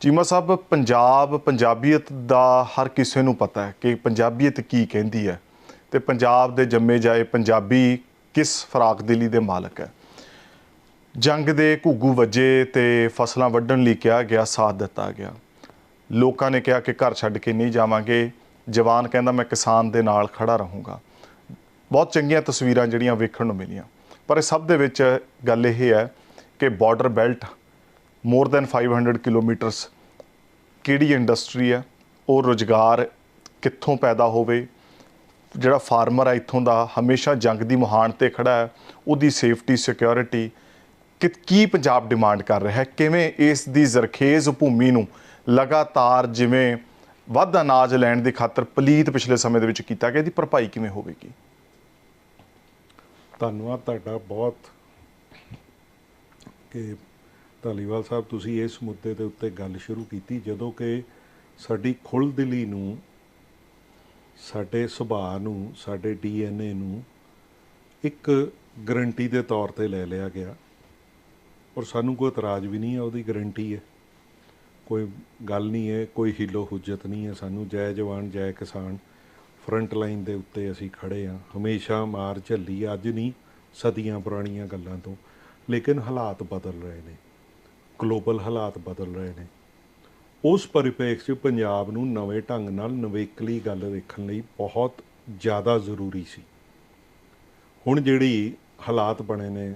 ਚੀਮਾ ਸਾਹਿਬ, ਪੰਜਾਬ, ਪੰਜਾਬੀਅਤ ਦਾ ਹਰ ਕਿਸੇ ਨੂੰ ਪਤਾ ਹੈ ਕਿ ਪੰਜਾਬੀਅਤ ਕੀ ਕਹਿੰਦੀ ਹੈ ਤੇ ਪੰਜਾਬ ਦੇ ਜੰਮੇ ਜਾਏ ਪੰਜਾਬੀ ਕਿਸ ਫਰਾਕ ਦਿਲੀ ਦੇ ਮਾਲਕ ਹੈ। ਜੰਗ ਦੇ ਘੁੱਗੂ ਵੱਜੇ ਤੇ ਫਸਲਾਂ ਵੱਢਣ ਲਈ ਕਿਹਾ ਗਿਆ, ਸਾਥ ਦਿੱਤਾ ਗਿਆ। ਲੋਕਾਂ ਨੇ ਕਿਹਾ ਕਿ ਘਰ ਛੱਡ ਕੇ ਨਹੀਂ ਜਾਵਾਂਗੇ। ਜਵਾਨ ਕਹਿੰਦਾ, ਮੈਂ ਕਿਸਾਨ ਦੇ ਨਾਲ ਖੜਾ ਰਹੂੰਗਾ। ਬਹੁਤ ਚੰਗੀਆਂ ਤਸਵੀਰਾਂ ਜਿਹੜੀਆਂ ਵੇਖਣ ਨੂੰ ਮਿਲੀਆਂ। ਪਰ ਇਹ ਸਭ ਦੇ ਵਿੱਚ ਗੱਲ ਇਹ ਹੈ ਕਿ border belt more than 500 kilometres ਕਿਹੜੀ ਇੰਡਸਟਰੀ ਹੈ? ਉਹ ਰੋਜ਼ਗਾਰ ਕਿੱਥੋਂ ਪੈਦਾ ਹੋਵੇ? ਜਿਹੜਾ ਫਾਰਮਰ ਹੈ ਇੱਥੋਂ ਦਾ ਹਮੇਸ਼ਾ ਜੰਗ ਦੀ ਮੁਹਾਨ ਤੇ ਖੜਾ ਹੈ। ਉਹਦੀ ਸੇਫਟੀ ਸਿਕਿਉਰਿਟੀ ਕਿ ਕੀ ਪੰਜਾਬ ਡਿਮਾਂਡ ਕਰ ਰਿਹਾ ਹੈ? ਕਿਵੇਂ ਇਸ ਦੀ ਜ਼ਰਖੇਜ਼ ਭੂਮੀ ਨੂੰ ਲਗਾਤਾਰ ਜਿਵੇਂ ਵੱਧ ਅਨਾਜ ਲੈਣ ਦੀ ਖਾਤਰ ਪਲੀਤ ਪਿਛਲੇ ਸਮੇਂ ਦੇ ਵਿੱਚ ਕੀਤਾ ਗਿਆ, ਇਹਦੀ ਭਰਪਾਈ ਕਿਵੇਂ ਹੋਵੇਗੀ? ਧੰਨਵਾਦ ਤੁਹਾਡਾ ਬਹੁਤ ਕਿ ਧਾਲੀਵਾਲ ਸਾਹਿਬ, ਤੁਸੀਂ ਇਸ ਮੁੱਦੇ ਦੇ ਉੱਤੇ ਗੱਲ ਸ਼ੁਰੂ ਕੀਤੀ, ਜਦੋਂ ਕਿ ਸਾਡੀ ਖੁੱਲ੍ਹਦਿਲੀ ਨੂੰ, ਸਾਡੇ ਸੁਭਾਅ ਨੂੰ, ਸਾਡੇ ਡੀਐਨਏ ਨੂੰ ਇੱਕ ਗਰੰਟੀ ਦੇ ਤੌਰ ਤੇ ਲੈ ਲਿਆ ਗਿਆ। ਔਰ ਸਾਨੂੰ ਕੋਈ ਇਤਰਾਜ਼ ਵੀ ਨਹੀਂ ਹੈ, ਉਹਦੀ ਗਰੰਟੀ ਹੈ। ਕੋਈ ਗੱਲ ਨਹੀਂ ਹੈ, ਕੋਈ ਹੀਲੋ ਹੁਜਤ ਨਹੀਂ ਹੈ ਸਾਨੂੰ। ਜੈ ਜਵਾਨ, ਜੈ ਕਿਸਾਨ, ਫਰੰਟ ਲਾਈਨ ਦੇ ਉੱਤੇ ਅਸੀਂ ਖੜੇ ਹਾਂ। ਹਮੇਸ਼ਾ ਮਾਰ ਝੱਲੀ, ਅੱਜ ਨਹੀਂ, ਸਦੀਆਂ ਪੁਰਾਣੀਆਂ ਗੱਲਾਂ ਤੋਂ। ਲੇਕਿਨ ਹਾਲਾਤ ਬਦਲ ਰਹੇ ਨੇ। ਗਲੋਬਲ ਹਾਲਾਤ ਬਦਲ ਰਹੇ ਨੇ। ਉਸ ਪਰਿਪੇਖ 'ਚ ਪੰਜਾਬ ਨੂੰ ਨਵੇਂ ਢੰਗ ਨਾਲ ਨਵੇਕਲੀ ਗੱਲ ਵੇਖਣ ਲਈ ਬਹੁਤ ਜ਼ਿਆਦਾ ਜ਼ਰੂਰੀ ਸੀ। ਹੁਣ ਜਿਹੜੀ ਹਾਲਾਤ ਬਣੇ ਨੇ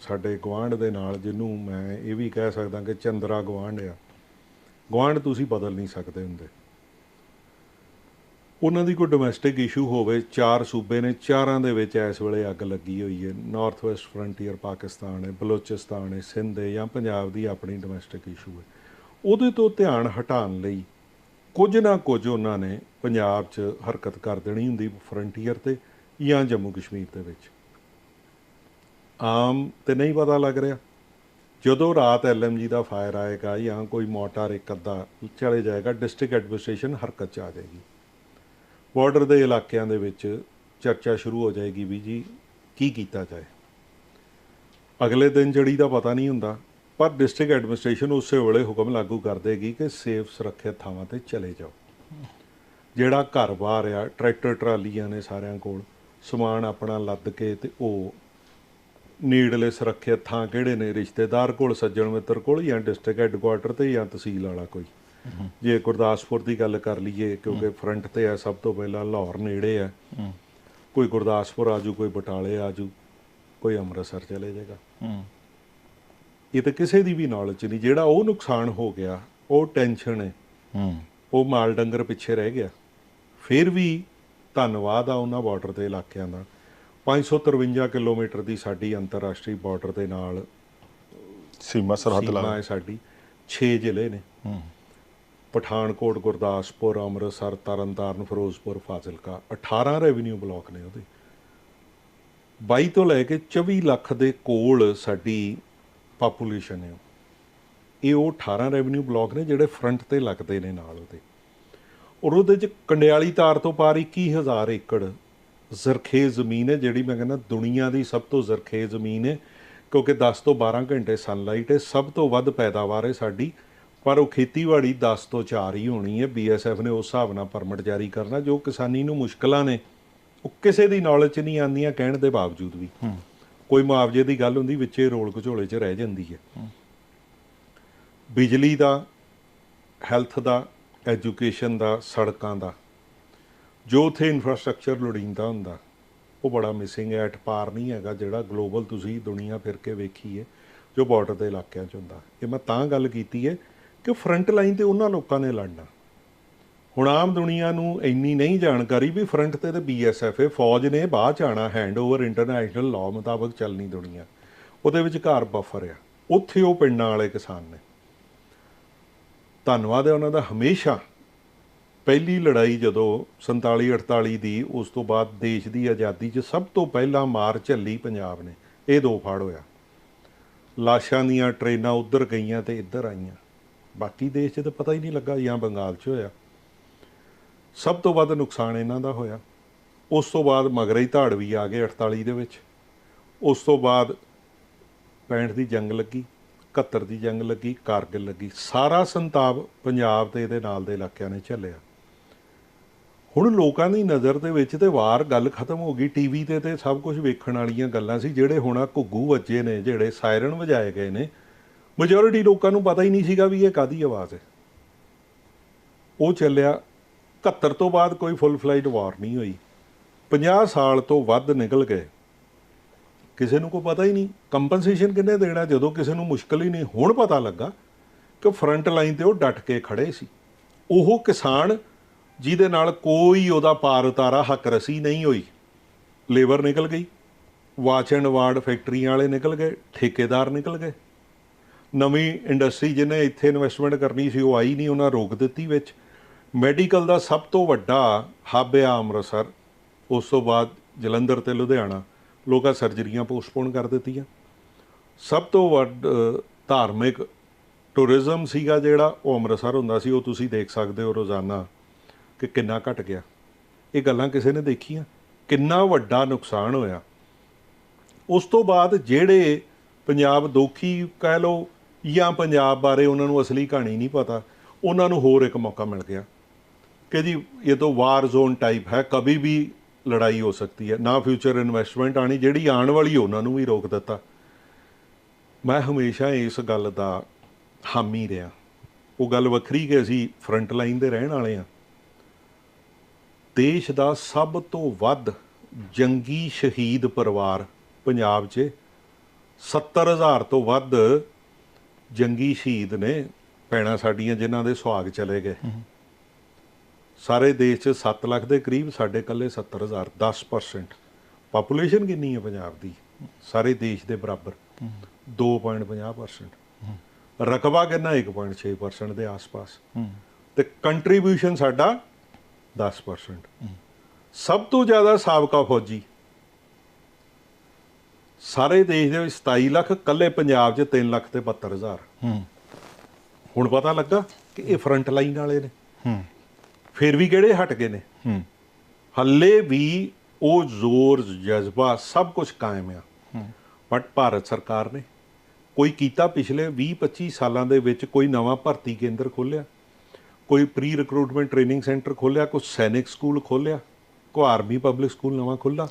ਸਾਡੇ ਗਵਾਂਢ ਦੇ ਨਾਲ, ਜਿਹਨੂੰ ਮੈਂ ਇਹ ਵੀ ਕਹਿ ਸਕਦਾ ਕਿ ਚੰਦਰਾ ਗਵਾਂਢ ਆ ਗਵਾਂਢ ਤੁਸੀਂ ਬਦਲ ਨਹੀਂ ਸਕਦੇ ਹੁੰਦੇ। ਉਹਨਾਂ ਦੀ ਕੋਈ ਡੋਮੈਸਟਿਕ ਇਸ਼ੂ ਹੋਵੇ, ਚਾਰ ਸੂਬੇ ਨੇ, ਚਾਰਾਂ ਦੇ ਵਿੱਚ ਇਸ ਵੇਲੇ ਅੱਗ ਲੱਗੀ ਹੋਈ ਹੈ। ਨਾਰਥ ਵੈਸਟ ਫਰੰਟੀਅਰ ਪਾਕਿਸਤਾਨ ਹੈ, ਬਲੋਚਿਸਤਾਨ ਹੈ, ਸਿੰਧ ਹੈ ਜਾਂ ਪੰਜਾਬ ਦੀ ਆਪਣੀ ਡੋਮੈਸਟਿਕ ਇਸ਼ੂ ਹੈ। ਉਹਦੇ ਤੋਂ ਧਿਆਨ ਹਟਾਉਣ ਲਈ ਕੁਝ ਨਾ ਕੁਝ ਉਹਨਾਂ ਨੇ ਪੰਜਾਬ 'ਚ ਹਰਕਤ ਕਰ ਦੇਣੀ ਹੁੰਦੀ ਫਰੰਟੀਅਰ ਤੇ ਜਾਂ ਜੰਮੂ ਕਸ਼ਮੀਰ ਦੇ ਵਿੱਚ। ਆਮ ਤੇ ਨਹੀਂ ਪਤਾ ਲੱਗ ਰਿਹਾ। ਜਦੋਂ ਰਾਤ ਐਲਐਮਜੀ ਦਾ ਫਾਇਰ ਆਏਗਾ ਜਾਂ ਕੋਈ ਮੋਟਰ ਇੱਕ ਅੱਧਾ ਚਲੇ ਜਾਏਗਾ ਡਿਸਟ੍ਰਿਕਟ ਐਡਮਿਨਿਸਟ੍ਰੇਸ਼ਨ ਹਰਕਤ 'ਚ ਆ ਜਾਏਗੀ। ਬਾਰਡਰ ਦੇ ਇਲਾਕਿਆਂ ਦੇ ਵਿੱਚ ਚਰਚਾ ਸ਼ੁਰੂ ਹੋ ਜਾਏਗੀ ਵੀ ਜੀ ਕੀ ਕੀਤਾ ਜਾਏ। ਅਗਲੇ ਦਿਨ ਜੜੀ ਦਾ ਪਤਾ ਨਹੀਂ ਹੁੰਦਾ, ਪਰ ਡਿਸਟ੍ਰਿਕਟ ਐਡਮਿਨਿਸਟ੍ਰੇਸ਼ਨ ਉਸੇ ਵੇਲੇ ਹੁਕਮ ਲਾਗੂ ਕਰ ਦੇਗੀ ਕਿ ਸੇਫ ਸੁਰੱਖਿਅਤ ਥਾਵਾਂ ਤੇ ਚਲੇ ਜਾਓ। ਜਿਹੜਾ ਘਰ ਬਾਹਰ ਆ, ਟਰੈਕਟਰ ਟਰਾਲੀਆਂ ਨੇ ਸਾਰਿਆਂ ਕੋਲ, ਸਮਾਨ ਆਪਣਾ ਲੱਦ ਕੇ ਤੇ ਉਹ ਨੀਡਲੇ ਸੁਰੱਖਿਅਤ ਥਾਂ ਕਿਹੜੇ ਨੇ, ਰਿਸ਼ਤੇਦਾਰ ਕੋਲ, ਸੱਜਣ ਮਿੱਤਰ ਕੋਲ ਜਾਂ ਡਿਸਟ੍ਰਿਕਟ ਹੈੱਡਕੁਆਟਰ ਤੇ ਜਾਂ ਤਹਿਸੀਲ ਵਾਲਾ ਕੋਈ। ਜੇ ਗੁਰਦਾਸਪੁਰ ਦੀ ਗੱਲ ਕਰ ਲਈਏ ਕਿਉਂਕਿ ਫਰੰਟ ਤੇ ਆ ਸਭ ਤੋਂ ਪਹਿਲਾਂ ਲਾਹੌਰ ਨੇੜੇ ਆ। ਕੋਈ ਗੁਰਦਾਸਪੁਰ ਆਜੂ ਕੋਈ ਬਟਾਲੇ ਆਜੂ ਕੋਈ ਅੰਮ੍ਰਿਤਸਰ ਚਲੇ ਜਾਏਗਾ। ਇਹ ਤਾਂ ਕਿਸੇ ਦੀ ਵੀ ਨੌਲੇਜ ਨਹੀਂ। ਜਿਹੜਾ ਉਹ ਨੁਕਸਾਨ ਹੋ ਗਿਆ ਉਹ ਟੈਨਸ਼ਨ ਹੈ ਉਹ ਮਾਲ ਡੰਗਰ ਪਿੱਛੇ ਰਹਿ ਗਿਆ। ਫਿਰ ਵੀ ਧੰਨਵਾਦ ਆ ਉਹਨਾਂ ਬਾਰਡਰ ਦੇ ਇਲਾਕਿਆਂ ਦਾ। 553 ਕਿਲੋਮੀਟਰ ਦੀ ਸਾਡੀ ਅੰਤਰਰਾਸ਼ਟਰੀ ਬਾਰਡਰ ਦੇ ਨਾਲ ਸੀਮਾ ਸਰਹੱਦ ਲਾ। ਹੈ ਸਾਡੀ। 6 ਜ਼ਿਲ੍ਹੇ ਨੇ। ਪਠਾਨਕੋਟ, ਗੁਰਦਾਸਪੁਰ, ਅੰਮ੍ਰਿਤਸਰ, ਤਰਨਤਾਰਨ, ਫਿਰੋਜ਼ਪੁਰ, ਫਾਜ਼ਿਲਕਾ 18 ਰੈਵਨਿਊ ਬਲਾਕ ਨੇ ਉਹਦੇ। 22 ਤੋਂ ਲੈ ਕੇ 24 ਲੱਖ ਦੇ ਕੋਲ ਸਾਡੀ ਪਾਪੂਲੇਸ਼ਨ ਹੈ ਇਹ ਉਹ 18 ਰੈਵਨਿਊ ਬਲਾਕ ਨੇ ਜਿਹੜੇ ਫਰੰਟ ਤੇ ਲੱਗਦੇ ਨੇ ਨਾਲ ਉਹਦੇ। ਔਰ ਉਹਦੇ ਚ ਕੰਡਿਆਲੀ ਤਾਰ ਤੋਂ ਪਾਰ 21000 ਏਕੜ ਜ਼ਰਖੇਜ਼ ਜ਼ਮੀਨ ਹੈ, ਜਿਹੜੀ ਮੈਂ ਕਹਿੰਦਾ ਦੁਨੀਆ ਦੀ ਸਭ ਤੋਂ ਜ਼ਰਖੇਜ਼ ਜ਼ਮੀਨ ਹੈ, ਕਿਉਂਕਿ 10 ਤੋਂ 12 ਘੰਟੇ ਸਨਲਾਈਟ ਹੈ, ਸਭ ਤੋਂ ਵੱਧ ਪੈਦਾਵਾਰ ਹੈ ਸਾਡੀ ਪਰ ਉਹ ਖੇਤੀਬਾੜੀ 10 ਤੋਂ 4 ਹੀ ਹੋਣੀ ਹੈ। ਬੀਐਸਐਫ ਨੇ ਉਸ ਹਿਸਾਬ ਨਾਲ ਪਰਮਿਟ ਜਾਰੀ ਕਰਨਾ। ਜੋ ਕਿਸਾਨੀ ਨੂੰ ਮੁਸ਼ਕਲਾਂ ਨੇ ਉਹ ਕਿਸੇ ਦੀ ਨੌਲੇਜ 'ਚ ਨਹੀਂ ਆਉਂਦੀਆਂ ਕਹਿਣ ਦੇ ਬਾਵਜੂਦ ਵੀ। ਕੋਈ ਮੁਆਵਜ਼ੇ ਦੀ ਗੱਲ ਹੁੰਦੀ ਵਿੱਚੇ ਰੋਲ ਘਚੋਲੇ 'ਚ ਰਹਿ ਜਾਂਦੀ ਹੈ। ਬਿਜਲੀ ਦਾ ਹੈਲਥ ਦਾ ਐਜੂਕੇਸ਼ਨ ਦਾ ਸੜਕਾਂ ਦਾ ਜੋ ਉਥੇ ਇਨਫਰਾਸਟ੍ਰਕਚਰ ਲੋੜੀਂਦਾ ਹੁੰਦਾ ਉਹ ਬੜਾ ਮਿਸਿੰਗ ਹੈ। ਐਟ ਪਾਰ ਨਹੀਂ ਹੈਗਾ ਜਿਹੜਾ ਗਲੋਬਲ ਤੁਸੀਂ ਦੁਨੀਆ ਫਿਰ ਕੇ ਵੇਖੀ ਹੈ ਜੋ ਬਾਰਡਰ ਦੇ ਇਲਾਕਿਆਂ 'ਚ ਹੁੰਦਾ। ਇਹ ਮੈਂ ਤਾਂ ਗੱਲ ਕੀਤੀ ਹੈ ਕਿ ਫਰੰਟ ਲਾਈਨ ਤੇ ਉਹਨਾਂ ਲੋਕਾਂ ਨੇ ਲੜਨਾ। ਹੁਣ ਆਮ ਦੁਨੀਆ ਨੂੰ ਇੰਨੀ ਨਹੀਂ ਜਾਣਕਾਰੀ ਵੀ ਫਰੰਟ ਤੇ ਤੇ ਬੀਐਸਐਫ ਹੈ ਫੌਜ ਨੇ ਬਾਅਦ ਚ ਆਣਾ ਹੈਂਡਓਵਰ ਇੰਟਰਨੈਸ਼ਨਲ ਲਾਅ ਮੁਤਾਬਕ ਚੱਲਣੀ ਦੁਨੀਆ। ਉਹਦੇ ਵਿੱਚ ਘਰ ਬਫਰ ਆ। ਉੱਥੇ ਉਹ ਪਿੰਡਾਂ ਵਾਲੇ ਕਿਸਾਨ ਨੇ। ਧੰਨਵਾਦ ਹੈ ਉਹਨਾਂ ਦਾ ਹਮੇਸ਼ਾ। ਪਹਿਲੀ ਲੜਾਈ ਜਦੋਂ 47 48 ਦੀ, ਉਸ ਤੋਂ ਬਾਅਦ ਦੇਸ਼ ਦੀ ਆਜ਼ਾਦੀ 'ਚ ਸਭ ਤੋਂ ਪਹਿਲਾਂ ਮਾਰ ਝੱਲੀ ਪੰਜਾਬ ਨੇ। ਇਹ ਦੋ ਫਾੜ ਹੋਇਆ। ਲਾਸ਼ਾਂ ਦੀਆਂ ਟ੍ਰੇਨਾਂ ਉੱਧਰ ਗਈਆਂ ਤੇ ਇੱਧਰ ਆਈਆਂ। ਬਾਕੀ ਦੇਸ਼ 'ਚ ਤਾਂ ਪਤਾ ਹੀ ਨਹੀਂ ਲੱਗਾ ਜਾਂ ਬੰਗਾਲ 'ਚ ਹੋਇਆ। ਸਭ ਤੋਂ ਵੱਧ ਨੁਕਸਾਨ ਇਹਨਾਂ ਦਾ ਹੋਇਆ। ਉਸ ਤੋਂ ਬਾਅਦ ਮਗਰੇ ਹੀ ਧਾੜਵੀ ਆ ਗਏ 48 ਦੇ ਵਿੱਚ। ਉਸ ਤੋਂ ਬਾਅਦ 65 ਦੀ ਜੰਗ ਲੱਗੀ 71 ਦੀ ਜੰਗ ਲੱਗੀ, ਕਾਰਗਿਲ ਲੱਗੀ। ਸਾਰਾ ਸੰਤਾਪ ਪੰਜਾਬ ਤੇ ਇਹਦੇ ਨਾਲ ਦੇ ਇਲਾਕਿਆਂ ਨੇ ਝੱਲਿਆ। ਹੁਣ ਲੋਕਾਂ ਦੀ ਨਜ਼ਰ ਦੇ ਵਿੱਚ ਤੇ ਵਾਰ ਗੱਲ ਖਤਮ ਹੋ ਗਈ। ਟੀਵੀ ਤੇ ਤੇ ਸਭ ਕੁਝ ਵੇਖਣ ਵਾਲੀਆਂ ਗੱਲਾਂ ਸੀ ਜਿਹੜੇ ਹੁਣ ਘੁੱਗੂ ਵੱਜੇ ਨੇ, ਜਿਹੜੇ ਸਾਇਰਨ ਵਜਾਏ ਗਏ ਨੇ। ਮੈਜੋਰਿਟੀ ਲੋਕਾਂ ਨੂੰ ਪਤਾ ਹੀ ਨਹੀਂ ਸੀਗਾ ਵੀ ਇਹ ਕਾਦੀ ਆਵਾਜ਼ ਹੈ। ਉਹ ਚੱਲਿਆ 71 ਤੋਂ ਬਾਅਦ ਕੋਈ ਫੁੱਲ ਫਲਾਈਟ ਵਾਰ ਨਹੀਂ ਹੋਈ। 50 ਸਾਲ ਤੋਂ ਵੱਧ ਨਿਕਲ ਗਏ। ਕਿਸੇ ਨੂੰ ਕੋਈ ਪਤਾ ਹੀ ਨਹੀਂ ਕੰਪਨਸੇਸ਼ਨ ਕਿੰਨੇ ਦੇਣਾ, ਜਦੋਂ ਕਿਸੇ ਨੂੰ ਮੁਸ਼ਕਲ ਹੀ ਨਹੀਂ। ਹੁਣ ਪਤਾ ਲੱਗਾ ਕਿ ਫਰੰਟ ਲਾਈਨ ਤੇ ਉਹ ਡਟ ਕੇ ਖੜੇ ਸੀ। ਉਹ ਕਿਸਾਨ ਜਿਹਦੇ ਨਾਲ ਕੋਈ ਉਹਦਾ ਪਾਰ ਉਤਾਰਾ ਹੱਕ ਰਸੀ ਨਹੀਂ ਹੋਈ। ਲੇਬਰ ਨਿਕਲ ਗਈ। ਵਾਚ ਐਂਡ ਵਾਰਡ ਫੈਕਟਰੀਆਂ ਵਾਲੇ ਨਿਕਲ ਗਏ। ਠੇਕੇਦਾਰ ਨਿਕਲ ਗਏ। ਨਵੀਂ ਇੰਡਸਟਰੀ ਜਿਹਨੇ ਇੱਥੇ ਇਨਵੈਸਟਮੈਂਟ ਕਰਨੀ ਸੀ, ਉਹ ਆਈ ਨਹੀਂ, ਉਹਨਾਂ ਰੋਕ ਦਿੱਤੀ ਵਿੱਚ। ਮੈਡੀਕਲ ਦਾ ਸਭ ਤੋਂ ਵੱਡਾ ਹੱਬ ਆ ਅੰਮ੍ਰਿਤਸਰ। ਉਸ ਤੋਂ ਬਾਅਦ ਜਲੰਧਰ ਤੇ ਲੁਧਿਆਣਾ। ਲੋਕਾਂ ਸਰਜਰੀਆਂ ਪੋਸਟਪੋਨ ਕਰ ਦਿੱਤੀਆਂ। ਸਭ ਤੋਂ ਵੱਡ ਧਾਰਮਿਕ ਟੂਰਿਜ਼ਮ ਸੀਗਾ ਜਿਹੜਾ, ਉਹ ਅੰਮ੍ਰਿਤਸਰ ਹੁੰਦਾ ਸੀ। ਉਹ ਤੁਸੀਂ ਦੇਖ ਸਕਦੇ ਹੋ ਰੋਜ਼ਾਨਾ ਕਿ ਕਿੰਨਾ ਘਟ ਗਿਆ। ਇਹ ਗੱਲਾਂ ਕਿਸੇ ਨੇ ਦੇਖੀਆਂ। ਕਿੰਨਾ ਵੱਡਾ ਨੁਕਸਾਨ ਹੋਇਆ। ਉਸ ਤੋਂ ਬਾਅਦ ਜਿਹੜੇ ਪੰਜਾਬ ਦੋਖੀ, ਕਹਿ ਲਓ ਜਾਂ ਪੰਜਾਬ ਬਾਰੇ ਉਹਨਾਂ ਨੂੰ ਅਸਲੀ ਕਹਾਣੀ ਨਹੀਂ ਪਤਾ, ਉਹਨਾਂ ਨੂੰ ਹੋਰ ਇੱਕ ਮੌਕਾ ਮਿਲ ਗਿਆ ਕਿ ਜੀ ਇਹ ਤਾਂ ਵਾਰ ਜ਼ੋਨ ਟਾਈਪ ਹੈ ਕभी ਵੀ ਲੜਾਈ ਹੋ ਸਕਦੀ ਹੈ, ਨਾ ਫਿਊਚਰ ਇਨਵੈਸਟਮੈਂਟ ਆਣੀ ਜਿਹੜੀ ਆਉਣ ਵਾਲੀ ਉਹਨਾਂ ਨੂੰ ਵੀ ਰੋਕ ਦਿੱਤਾ। ਮੈਂ ਹਮੇਸ਼ਾ ਇਸ ਗੱਲ ਦਾ ਹਾਮੀ ਰਿਹਾ। ਉਹ ਗੱਲ ਵੱਖਰੀ ਕਿ ਅਸੀਂ ਫਰੰਟ ਲਾਈਨ ਦੇ ਰਹਿਣ ਵਾਲੇ ਆ ਦੇਸ਼ ਦਾ ਸਭ ਤੋਂ ਵੱਧ ਜੰਗੀ ਸ਼ਹੀਦ ਪਰਿਵਾਰ ਪੰਜਾਬ 'ਚ 70000 ਤੋਂ ਵੱਧ ਜੰਗੀ ਸ਼ਹੀਦ ਨੇ ਭੈਣਾਂ ਸਾਡੀਆਂ ਜਿਨ੍ਹਾਂ ਦੇ ਸੁਹਾਗ ਚਲੇ ਗਏ। ਸਾਰੇ ਦੇਸ਼ 'ਚ 7 ਲੱਖ ਦੇ ਕਰੀਬ ਸਾਡੇ ਕੱਲੇ 70000 10% ਪਾਪੂਲੇਸ਼ਨ ਕਿੰਨੀ ਹੈ ਪੰਜਾਬ ਦੀ? ਸਾਰੇ ਦੇਸ਼ ਦੇ ਬਰਾਬਰ। 2.50% ਰਕਬਾ ਕਿੰਨਾ? 1.6% ਦੇ ਆਸ-ਪਾਸ। ਤੇ ਕੰਟਰੀਬਿਊਸ਼ਨ ਸਾਡਾ 10% ਸਭ ਤੋਂ ਜ਼ਿਆਦਾ ਸਾਬਕਾ ਫੌਜੀ ਸਾਰੇ ਦੇਸ਼ ਦੇ ਵਿੱਚ 27 ਲੱਖ ਕੱਲੇ ਪੰਜਾਬ 'ਚ 3 ਲੱਖ ਤੇ 72000 ਹੂੰ। ਹੁਣ ਪਤਾ ਲੱਗਾ ਕਿ ਇਹ ਫਰੰਟ ਲਾਈਨ ਵਾਲੇ ਨੇ। ਹੂੰ। ਫਿਰ ਵੀ ਕਿਹੜੇ ਹਟ ਗਏ ਨੇ? ਹੂੰ। ਹੱਲੇ ਵੀ ਉਹ ਜ਼ੋਰ ਜਜ਼ਬਾ ਸਭ ਕੁਝ ਕਾਇਮ ਆ। ਬਟ ਭਾਰਤ ਸਰਕਾਰ ਨੇ ਕੋਈ ਕੀਤਾ ਪਿਛਲੇ 20-25 ਸਾਲਾਂ ਦੇ ਵਿੱਚ ਕੋਈ ਨਵਾਂ ਭਰਤੀ ਕੇਂਦਰ ਖੋਲਿਆ ਕੋਈ ਪ੍ਰੀ ਰਿਕਰੂਟਮੈਂਟ ਟ੍ਰੇਨਿੰਗ ਸੈਂਟਰ ਖੋਲਿਆ ਕੋਈ ਸੈਨਿਕ ਸਕੂਲ ਖੋਲਿਆ ਕੋਈ ਆਰਮੀ ਪਬਲਿਕ ਸਕੂਲ ਨਵਾਂ ਖੋਲ੍ਹਾ?